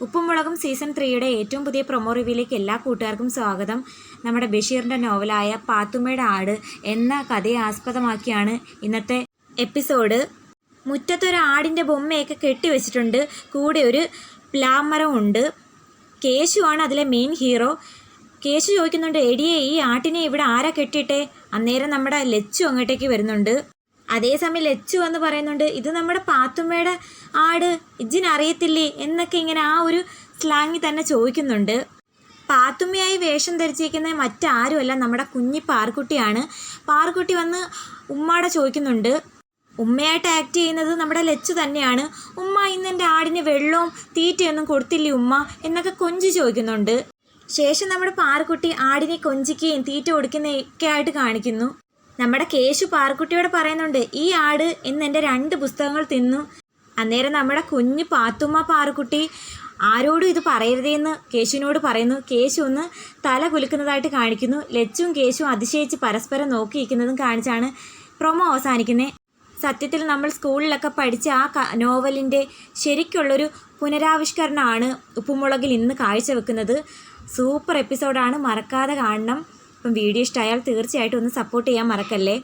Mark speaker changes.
Speaker 1: ഉപ്പുമുളകും season ത്രീയുടെ ഏറ്റവും പുതിയ പ്രൊമോ റിവ്യൂയിലേക്ക് എല്ലാ കൂട്ടുകാർക്കും സ്വാഗതം. നമ്മുടെ ബഷീറിന്റെ നോവലായ പാത്തുമ്മയുടെ ആട് എന്ന കഥയെ ആസ്പദമാക്കിയാണ് ഇന്നത്തെ എപ്പിസോഡ്. മുറ്റത്തൊരു ആടിന്റെ ബൊമ്മയൊക്കെ കെട്ടിവെച്ചിട്ടുണ്ട്. കൂടെ ഒരു പ്ലാമരം ഉണ്ട്. കേശുവാണ് അതിലെ മെയിൻ ഹീറോ കേശു ചോദിക്കുന്നുണ്ട് എടിയെ ഈ ആട്ടിനെ ഇവിടെ ആരാ കെട്ടിയിട്ടെ? അന്നേരം നമ്മുടെ ലച്ചു അങ്ങോട്ടേക്ക് വരുന്നുണ്ട്. അതേസമയം ലച്ചു എന്ന് പറയുന്നുണ്ട് ഇത് നമ്മുടെ പാത്തുമ്മയുടെ ആട്. ഇജിനറിയത്തില്ലേ എന്നൊക്കെ ഇങ്ങനെ ആ ഒരു സ്ലാങ്ങിൽ തന്നെ ചോദിക്കുന്നുണ്ട്. പാത്തുമ്മയായി വേഷം ധരിച്ചിരിക്കുന്ന മറ്റാരുമല്ല നമ്മുടെ കുഞ്ഞി പാർക്കുട്ടിയാണ് പാർക്കുട്ടി വന്ന് ഉമ്മാടെ ചോദിക്കുന്നുണ്ട് ഉമ്മയായിട്ട് ആക്ട് ചെയ്യുന്നത് നമ്മുടെ ലച്ചു തന്നെയാണ്. ഉമ്മ ഇന്ന് എന്റെ ആടിന് വെള്ളവും തീറ്റയൊന്നും കൊടുത്തില്ലേ ഉമ്മ? എന്നൊക്കെ കൊഞ്ചി ചോദിക്കുന്നുണ്ട്. ശേഷം നമ്മുടെ പാറക്കുട്ടി ആടിനെ കൊഞ്ചിക്കുകയും തീറ്റ കൊടുക്കുന്നതൊക്കെ ആയിട്ട് കാണിക്കുന്നു. നമ്മുടെ കേശു പാറക്കുട്ടിയോട് പറയുന്നുണ്ട് ഈ ആട് ഇന്ന് എന്റെ രണ്ട് പുസ്തകങ്ങൾ തിന്നു. അന്നേരം നമ്മുടെ കുഞ്ഞു പാത്തുമ്മ പാറക്കുട്ടി ആരോടും ഇത് പറയരുതെന്ന് കേശുവിനോട് പറയുന്നു. കേശു ഒന്ന് തല കുലുക്കുന്നതായിട്ട് കാണിക്കുന്നു. ലച്ചും കേശുവും അതിശയിച്ച് പരസ്പരം നോക്കിയിരിക്കുന്നതും കാണിച്ചാണ് പ്രൊമോ അവസാനിക്കുന്നത് സത്യത്തിൽ നമ്മൾ സ്കൂളിലൊക്കെ പഠിച്ച ആ നോവലിന്റെ ശരിക്കുള്ളൊരു പുനരാവിഷ്കരണമാണ് ഉപ്പുമുളകിൽ ഇന്ന് കാഴ്ചവെക്കുന്നത്. സൂപ്പർ എപ്പിസോഡാണ്. മറക്കാതെ കാണണം. അപ്പം വീഡിയോ ഇഷ്ടമായാൽ തീർച്ചയായിട്ടും ഒന്ന് സപ്പോർട്ട് ചെയ്യാൻ മറക്കല്ലേ?